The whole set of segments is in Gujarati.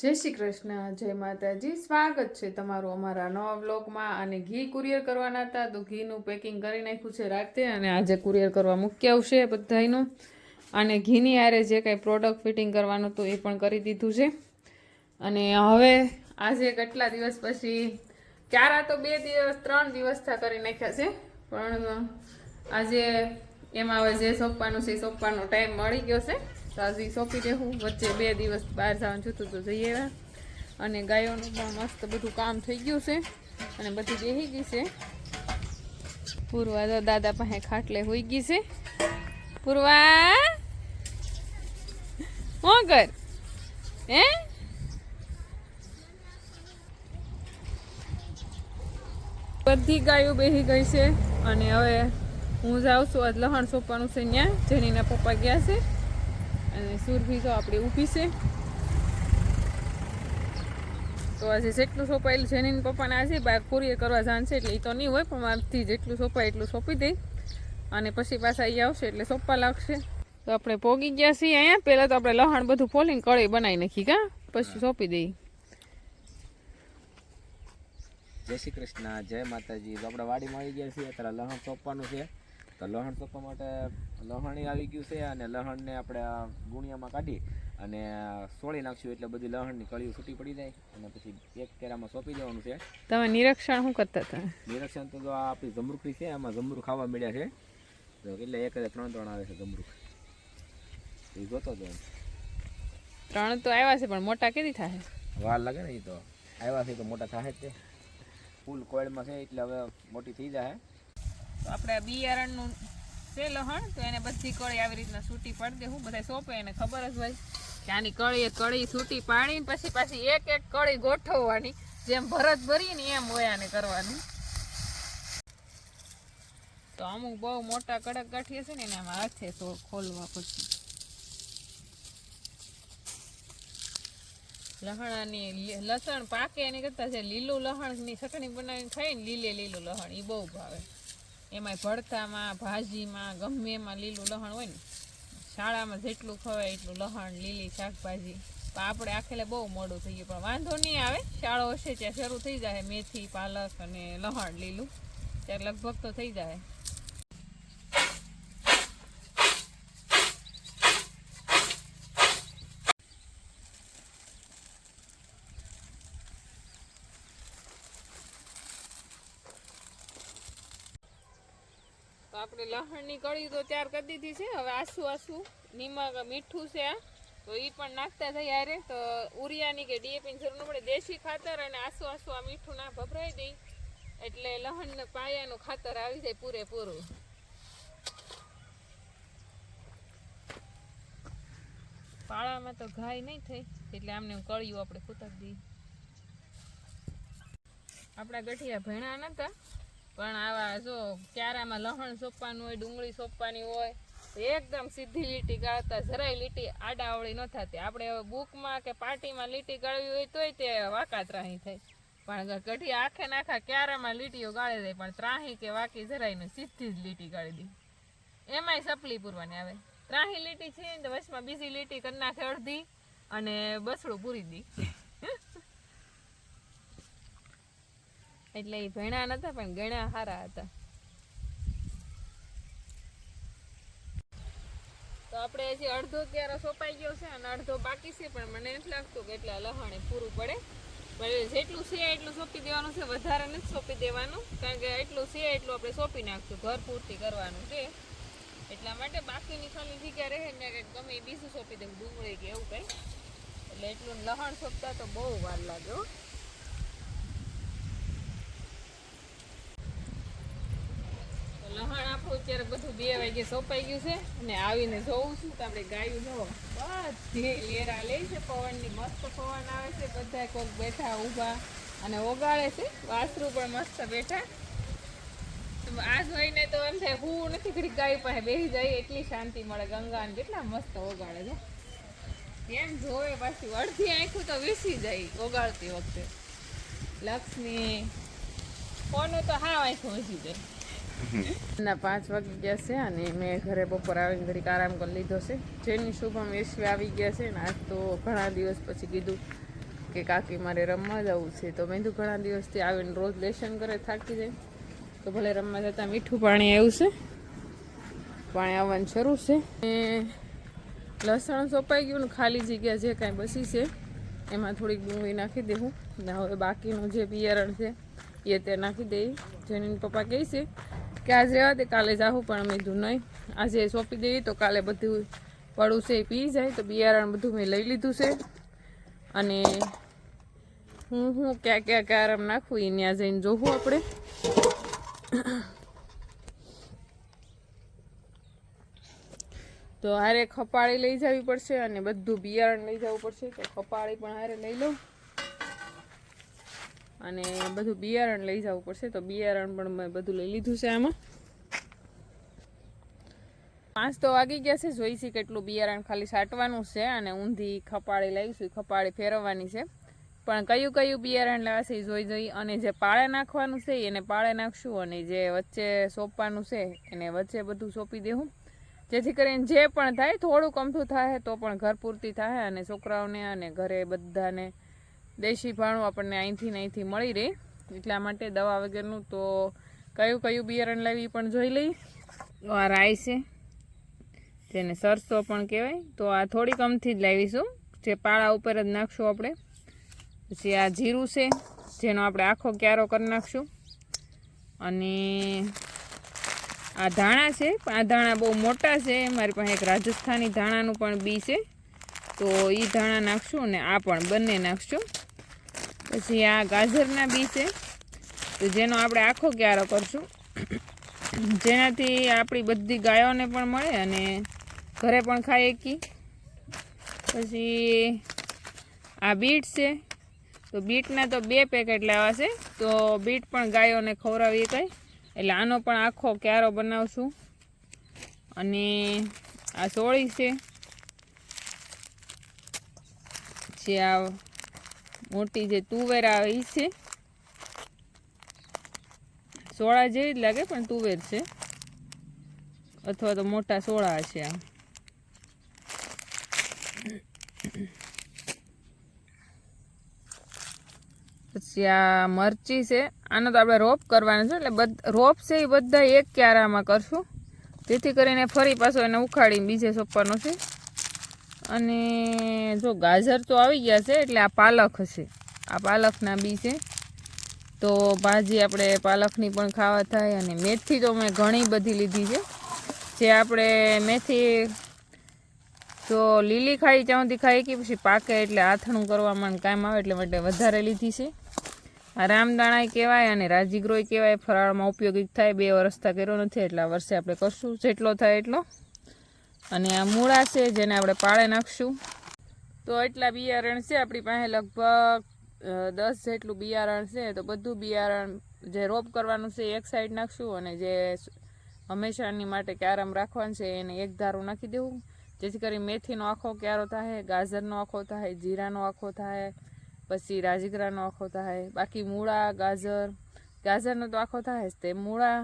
જય શ્રી કૃષ્ણ, જય માતાજી. સ્વાગત છે તમારું અમારા નવા બ્લોગમાં અને ઘી કુરિયર કરવાના હતા તો ઘીનું પેકિંગ કરી નાખ્યું છે રાતે અને આજે કુરિયર કરવા મૂકી આવશે બધાનું અને ઘીની આરે જે કાંઈ પ્રોડક્ટ ફિટિંગ કરવાનું હતું એ પણ કરી દીધું છે. અને હવે આજે કેટલા દિવસ પછી? ક્યારા તો બે દિવસ, ત્રણ દિવસ થા કરી નાખ્યા છે. પણ આજે એમાં હવે જે સોંપવાનું છે એ સોંપવાનો ટાઈમ મળી ગયો છે. તો સોંપી દેવું વચ્ચે બે દિવસ બહાર જવાનું જોતું તો જઈએ અને ગાયોનું પણ મસ્ત બધું કામ થઈ ગયું છે. અને બધી બેહી ગઈ છે. પૂર્વા તો દાદા પાસે ખાટલે હોઈ ગઈ છે. પૂર્વા! શું કર? હે? બધી ગાયો બેહી ગઈ છે. અને હવે હું જાઉં છું આજ લહણ સોંપવાનું છે ત્યાં જેનીના પપ્પા ગયા છે. અને સુરભી તો આપણી ઊભી છે. તો આજે જેટલું સોંપાયેલું એની પપ્પાને આજે બાર કુરિયર કરવા જાણશે એટલે એ તો નહીં હોય પણ મારથી જેટલું સોંપાય એટલું સોંપી દઈ અને પછી પાછા અહીં આવશે એટલે સોંપવા લાગશે. તો આપણે પોગી ગયા છીએ અહીંયા. પહેલાં તો આપણે લહાણ બધું ફોલીને કળી બનાવી નાખી કા? પછી સોંપી દઈ. જય શ્રી કૃષ્ણ જય માતાજી. તો આપણે વાડીમાં આવી ગયા છીએ અત્યારે લહણ સોંપવાનું છે. તો લહણ સોંપવા માટે લહણી આવી ગયું છે અને લહણને આપણે ગુણિયામાં કાઢી અને સોળી નાખશું એટલે બધી લહણની કળીઓ છૂટી પડી જાય અને પછી એક કેરામાં સોંપી દેવાનું છે. તમે નિરીક્ષણ શું કરતા હતા? નિરીક્ષણ તો આપણી જમરૂખી છે એમાં જમરૂખ ખાવા મળ્યા છે. તો એટલે એક ત્રણ ત્રણ આવે છે જમરૂખ. એ જોતો હતો ત્રણ તો આવ્યા છે પણ મોટા કેદી થાય? વાર લાગે ને એ તો. આવ્યા છે તો મોટા થાય જ તે. ફૂલ કોયડમાં છે એટલે હવે મોટી થઈ જાય. તો આપણે આ બિયારણનું છે લહણ તો એને બધી કળી આવી રીતના સૂટી પાડી દેવું બધા સોંપે, એને ખબર જ હોય કે આની કળી કળી સૂટી પાડીને પછી પાછી એક એક કળી ગોઠવવાની, જેમ ભરત ભરીને એમ હોય આને કરવાની. તો અમુક બહુ મોટા કડક ગાંઠિયા છે ને, એને આમાં હાથે ખોલવા પછી લહણાની લસણ પાકે એની કરતાં છે, લીલું લહણની ચટણી બનાવીને ખાઈને લીલે લીલું લહણ એ બહુ ભાવે. એમાંય ભરતામાં ભાજીમાં ગમે એમાં લીલું લહણ હોય ને, શાળામાં જેટલું ખવાય એટલું લહણ, લીલી શાકભાજી. પણ આપણે આખેલે બહુ મોડું થઈ ગયું, પણ વાંધો નહીં આવે. શાળો હશે, ત્યાં શરૂ થઈ જાય મેથી, પાલક અને લહણ લીલું. ત્યારે લગભગ તો થઈ જાય આપણે લહણની કળી તો ત્યાર કરી દીધી છે. હવે આસુ આસુ નિમક, મીઠું છે. તો એ પણ નાખતા થઈ યારે તો ઉરિયાની કે ડીએપીની જરૂર ન પડે. દેશી ખાતર અને આસુ આસુ આ મીઠું ના ભભરાઈ દઈ. એટલે લહણ પાયાનું ખાતર આવી જાય પૂરેપૂરું. પાળામાં તો ઘાય નહીં થઈ. એટલે આમને કળિયું આપણે કૂતર દઈએ. આપણા ગઠિયા ભેણા નતા. પણ આવા જો ક્યારામાં લહણ સોંપવાનું હોય, ડુંગળી સોંપવાની હોય એકદમ સીધી લીટી ગાળતા, જરાય લીટી આડાવળી ન થતી. આપણે હવે બુકમાં કે પાર્ટીમાં લીટી ગાળવી હોય તોય તે વાંકા ત્રાહી થાય. પણ કઢી આખે નાખા ક્યારામાં લીટીઓ ગાળી દે, પણ ત્રાહી કે વાકી જરાય ને સીધી જ લીટી ગાળી દી. એમાંય સપલી પૂરવાની આવે. ત્રાહી લીટી છે ને વચમાં બીજી લીટી કરી નાખે અડધી અને બસડું પૂરી દી. એટલે એ ભણ્યા નતા, પણ ગણ્યા સારા હતા. તો આપણે હજી અડધો ત્યારે સોંપાઈ ગયો છે અને અડધો બાકી છે, પણ મને નથી લાગતું કે એટલા લહાણે પૂરું પડે. પણ જેટલું છે એટલું સોંપી દેવાનું છે, વધારે નથી સોંપી દેવાનું, કારણ કે એટલું છે એટલું આપણે સોંપી નાખશું, ઘર પૂરતી કરવાનું છે. એટલા માટે બાકીની ખાલી જગ્યા રહે, ને કંઈક ગમે બીજું સોંપી દેવું ડુંગળી કે એવું કંઈ. એટલે એટલું લહણ સોંપતા તો બહુ વાર લાગે હો તો લહણ આપણું અત્યારે બધું બે વાગે સોંપાઈ ગયું છે અને આવીને જોઉં છું તો આપણે ગાયું જો બધી લેરા લે છે, પવનની મસ્ત પવન આવે છે, બધા કોઈક બેઠા ઊભા અને ઓગાળે છે. વાસરું પણ મસ્ત બેઠા. આ જોઈને તો એમ થાય, હું નથી ઘડી ગાય પાસે બેસી જાય, એટલી શાંતિ મળે. ગંગાને કેટલા મસ્ત ઓગાળે છે. એમ જોવે પાછી અડધી આંખું તો વીસી જાય ઓગાળતી વખતે. લક્ષ્મી કોનું તો હા આંખું વેસી જાય. ના, પાંચ વાગી ગયા છે અને મેં ઘરે બપોર આવીને ઘડીક આરામ કરી લીધો છે. જેની શુભમ વેશવી આવી ગયા છે ને, આજ તો ઘણા દિવસ પછી કીધું કે કાકી મારે રમવા જવું છે. તો મેં તો ઘણા દિવસથી આવીને રોજ લેશન કરે થાકી જાય. તો ભલે રમવા જતા મીઠું પાણી આવ્યું છે. પાણી આવવાનું શરૂ છે. ને લસણ સોપાઈ ગયું ને, ખાલી જગ્યા જે કાંઈ બસી છે, એમાં થોડીક ડુંગળી નાખી દેવું. ને હવે બાકીનું જે બિયારણ છે, એ તે નાખી દઈ. જેની પપ્પા કહે છે કે આજ રહેવા દે, કાલે જાવું પણ અમે કીધું નહીં. આજે સોંપી દઈએ તો કાલે બધું પડું છે પી જાય, તો બિયારણ બધું મેં લઈ લીધું છે. અને હું હું ક્યાં ક્યાં ક્યારમ નાખું એ ત્યાં જઈને જોવું આપણે. તો હારે ખપાળી લઈ જવી પડશે અને બધું બિયારણ લઈ જવું પડશે, તો ખપાળી પણ હારે લઈ લઉં. અને બધું બિયારણ લઈ જવું પડશે. તો બિયારણ પણ મેં બધું લઈ લીધું છે આમાં. પાંચ તો વાગી ગયા છે. જોઈશી કેટલું બિયારણ ખાલી સાટવાનું છે અને ઊંધી ખપાળી લઈશું ખપાળી ફેરવવાની છે. પણ કયું કયું બિયારણ લેવાશે એ જોઈ જોઈ. અને જે પાળે નાખવાનું છે એને પાળે નાખશું અને જે વચ્ચે સોંપવાનું છે એને વચ્ચે બધું સોંપી દેવું. જેથી કરીને જે પણ થાય, થોડું કમથું થાય તો પણ ઘર પૂરતી થાય અને છોકરાઓને અને ઘરે બધાને દેશી ભાણું આપણને અહીંથી ને અહીંથી મળી રહે. એટલા માટે દવા વગરનું તો કયું કયું બિયારણ લાવી પણ જોઈ લઈ આ રાઈ છે. જેને સરસો પણ કહેવાય. તો આ થોડી કમથી જ લાવીશું. જે પાળા ઉપર જ નાખશું આપણે. પછી આ જીરું છે, જેનો આપણે આખો ક્યારો કરી નાખશું. અને આ ધાણા છે. આ ધાણા બહુ મોટા છે. મારી પાસે એક રાજસ્થાની ધાણાનું પણ બી છે. તો એ ધાણા નાખશું અને આ પણ બંને નાખશું. પછી આ ગાજરના બી છે. તો જેનો આપણે આખો ક્યારો કરશું. જેનાથી આપણી બધી ગાયોને પણ મળે અને ઘરે પણ ખાઈ શકી પછી આ બીટ છે. તો બીટના તો બે પેકેટ લેવા છે. તો બીટ પણ ગાયોને ખવડાવી શકાય એટલે આનો પણ આખો ક્યારો બનાવશું. અને આ સોળી છે. પછી આ મોટી જે તુવેર આવે છે. સોળા જેવી જ લાગે પણ તુવેર છે. અથવા તો મોટા સોળા છે આ પછી આ મરચી છે. આનો તો આપણે રોપ કરવાનો છે એટલે રોપ છે એ બધા એક ક્યારામાં કરશું. જેથી કરીને ફરી પાછો એને ઉખાડીને બીજે સોંપવાનો છે. અને જો ગાજર તો આવી ગયા છે, એટલે આ પાલક હશે. આ પાલકના બી છે. તો ભાજી આપણે પાલકની પણ ખાવા થાય અને મેથી તો મેં ઘણી બધી લીધી છે. જે આપણે મેથી તો લીલી ખાઈ ત્યાં ખાઈ કે પછી પાકે એટલે આથણું કરવામાં કામ આવે એટલે માટે વધારે લીધી છે. આ રામદાણા કહેવાય અને રાજીગ્રોય કહેવાય, ફરાળમાં ઉપયોગી થાય, બે વર્ષતા કર્યો નથી, એટલે આ વર્ષે આપણે કરશું. જેટલો થાય એટલો અને આ મૂળા છે જેને આપણે પાળે નાખશું. તો એટલા બિયારણ છે. આપણી પાસે લગભગ દસ જેટલું બિયારણ છે. તો બધું બિયારણ જે રોપ કરવાનું છે એક સાઈડ નાખશું અને જે હંમેશાની માટે ક્યારામ રાખવાનું છે એને એક ધારું નાખી દેવું. જેથી કરી મેથીનો આખો ક્યારો થાય, ગાજરનો આખો થાય, જીરાનો આખો થાય, પછી રાજગરાનો આખો થાય. બાકી મૂળા, ગાજર, ગાજરનો તો આખો થાય જ તે. મૂળા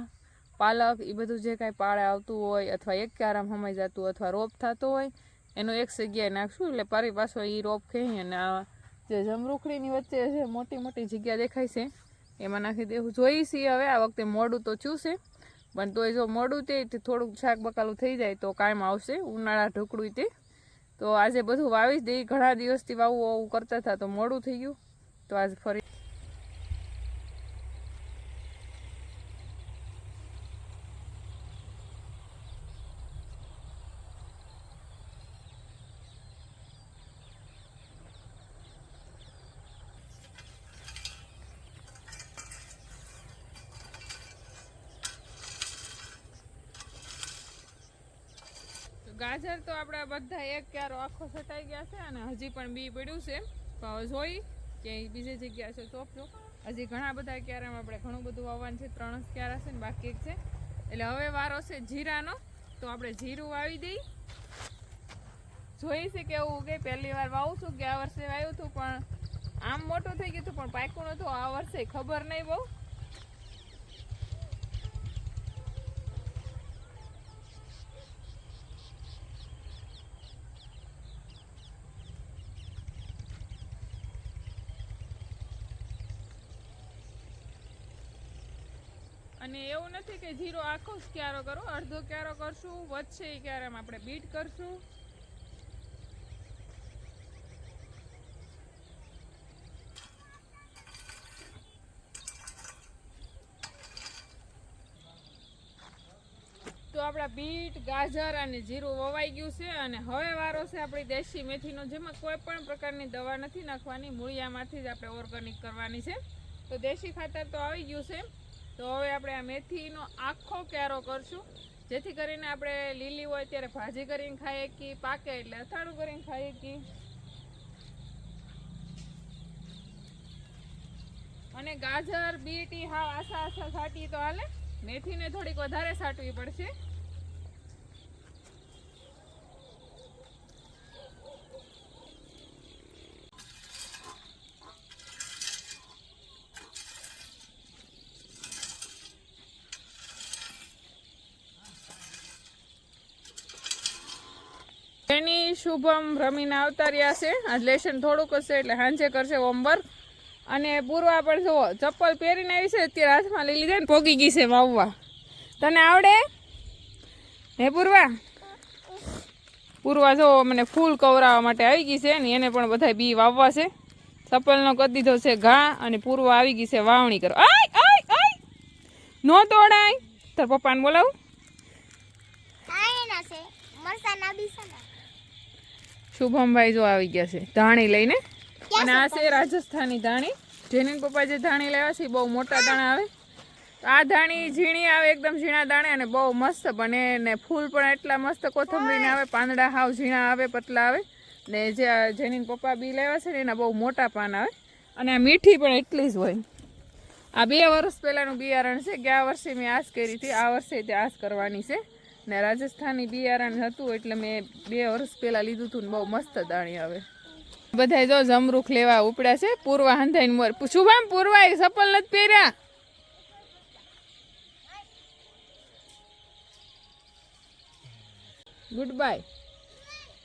પાલક એ બધું જે કાંઈ પાળે આવતું હોય અથવા એક ક્યારામ સમાઈ જતું અથવા રોપ થતો હોય, એનો એક જગ્યાએ નાખશું એટલે પારી પાછો એ રોપ ખેઈ અને આ જે જમરૂખડીની વચ્ચે જે મોટી મોટી જગ્યા દેખાય છે, એમાં નાખી દેવું. જોઈ છીએ હવે, આ વખતે મોડું તો ચૂસે પણ તોય જો મોડું તે થોડુંક શાક બકાલું થઈ જાય તો કાયમ આવશે, ઉનાળા ઢોકળું તે. તો આજે બધું વાવી જ દઈ ઘણા દિવસથી વાવું વાવું કરતા હતા તો મોડું થઈ ગયું. તો આજ ફરી ગાજર તો આપણા બધા એક ક્યારો આખો સટાઈ ગયા છે અને હજી પણ બી પડ્યું છે. હવે જોઈ કે ઈ બીજી જગ્યા છે સોંપજો હજી ઘણા બધા ક્યારામાં આપણે ઘણું બધું વાવવાનું છે, ત્રણ ક્યારા છે ને બાકી એક છે. એટલે હવે વારો છે જીરાનો. તો આપણે જીરું વાવી દઈ. જોઈ છે કેવું કે પહેલી વાર વાવું છું કે આ વર્ષે વાવ્યું હતું, પણ આમ મોટું થઈ ગયું હતું, પણ પાક્યું નતું આ વર્ષે ખબર નહીં બહુ. અને એવું નથી કે જીરો આખો જ ક્યારો કરો, અડધો ક્યારો કરશું, વધશે એ ક્યારામાં આપણે બીટ કરશું. તો આપણા બીટ ગાજર અને જીરું વવાઈ ગયું છે અને હવે વારો છે આપણી દેશી મેથીનો, જેમાં કોઈ પણ પ્રકારની દવા નથી નાખવાની, મૂળિયામાંથી જ આપણે ઓર્ગેનિક કરવાની છે. તો દેશી ખાતર તો આવી ગયું છે. તો હવે આપણે આ મેથીનો આખો ક્યારો કરશું. જેથી કરીને આપણે લીલી હોય ત્યારે ભાજી કરીને ખાઈએ કે પાકે એટલે અથાણું કરીને ખાઈએ કે. અને ગાજર, બીટી હા આશા આસા સાટીએ તો હાલે. મેથીને થોડીક વધારે સાટવી પડશે. એની શુભમ રમીને આવતા રહ્યા છે? આજ લેશન થોડુંક હશે એટલે સાંજે કરશે હોમવર્ક. અને પૂર્વા પણ જુઓ, ચપ્પલ પહેરીને આવી છે, અત્યારે હાથમાં લઈ લીધા ને પોગી ગઈ છે વાવવા. તને આવડે? હે પૂર્વા? પૂર્વા જો મને ફૂલ કવરાવવા માટે આવી ગઈ છે ને એને પણ બધા બી વાવવા છે. ચપ્પલનો કરી દીધો છે ઘા અને પૂર્વા આવી ગઈ છે વાવણી કરો નો તોડાય તાર પપ્પાને બોલાવું. શુભમભાઈ જો આવી ગયા છે ધાણી લઈને. અને આ છે રાજસ્થાની ધાણી. જેની પપ્પા જે ધાણી લેવા છે એ બહુ મોટા દાણા આવે. તો આ ધાણી ઝીણી આવે એકદમ ઝીણા દાણે અને બહુ મસ્ત બને ને ફૂલ પણ એટલા મસ્ત કોથમરીને આવે પાંદડા હાવ ઝીણા આવે પતલા આવે. ને જે આ જેની પપ્પા બી લેવા છે ને એના બહુ મોટા પાન આવે. અને આ મીઠી પણ એટલી જ હોય. આ બે વર્ષ પહેલાંનું બિયારણ છે ગયા વર્ષે મેં આશ કરી હતી આ વર્ષે તે આશ કરવાની છે. ને રાજસ્થાની બિયારણ હતું એટલે મેં બે વર્ષ પહેલાં લીધું હતું ને બહુ મસ્ત દાણી આવે. બધા જો જમરૂખ લેવા ઉપડ્યા છે, પૂર્વા હંધાઈને મોર શુભામ પૂર્વા એ સપલ નથી પહેર્યા? ગુડ બાય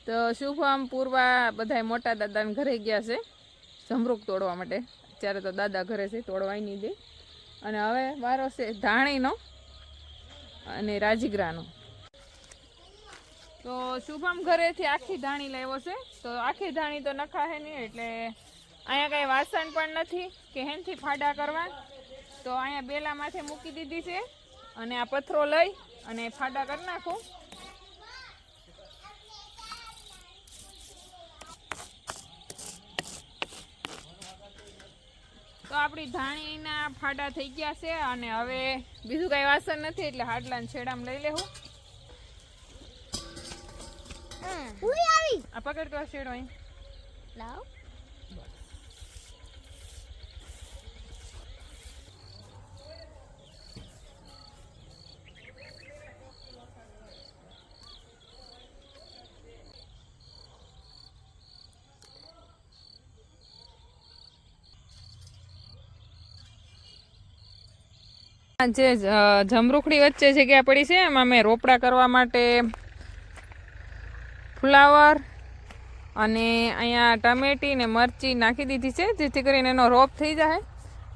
તો શુભમ પૂર્વા બધા મોટા દાદાને ઘરે ગયા છે, જમરૂખ તોડવા માટે. અત્યારે તો દાદા ઘરે છે, તોડવાય નહીં દે. અને હવે વારો છે ધાણીનો અને રાજગરાનો. તો શુભમ ઘરેથી આખી ધાણી લેવો છે. તો આખી ધાણી તો નખાશે નહીં, એટલે અહીંયા કાંઈ વાસણ પણ નથી કે હેનથી ફાડા કરવા. તો અહીંયા બેલા માથે મૂકી દીધી છે અને આ પથરો લઈ અને ફાડા કરી નાખું. તો આપણી ધાણીના ફાડા થઈ ગયા છે અને હવે બીજું કાંઈ વાસણ નથી, એટલે હાડલાને છેડામાં લઈ લેવું. હું આવી. આ પકડ તો શેડ અહીં. લાવ. જે જમરૂખડી વચ્ચે જગ્યા પડી છે એમાં મેં રોપડા કરવા માટે ફ્લાવર અને અહીંયા ટમેટી ને મરચી નાખી દીધી છે, જેથી કરીને એનો રોપ થઈ જાય.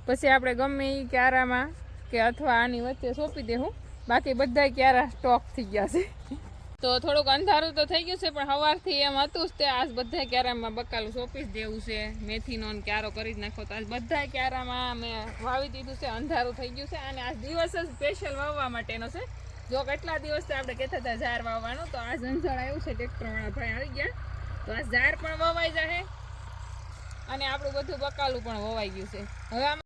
પછી આપણે ગમે એ ક્યારામાં કે અથવા આની વચ્ચે સોંપી દેવું. બાકી બધા ક્યારા સ્ટોક થઈ ગયા છે. તો થોડુંક અંધારું તો થઈ ગયું છે, પણ સવારથી એમ હતું જ તે આજ બધા ક્યારામાં બકાલું સોંપી જ દેવું છે. મેથીનો ક્યારો કરી જ નાખો તો આજ બધા ક્યારામાં મેં વાવી દીધું છે, અંધારું થઈ ગયું છે. અને આજ દિવસ જ સ્પેશિયલ વાવવા માટેનો છે. જો કેટલા દિવસથી આપણે કહેતા હતા ઝાર વાવવાનું, તો આ ઝંઝાળ આવ્યું છે ટ્રેક્ટરવાળા ભાઈ આવી ગયા. તો આ ઝાર પણ વવાઈ જશે અને આપણું બધું બકાલું પણ વવાઈ ગયું છે. હવે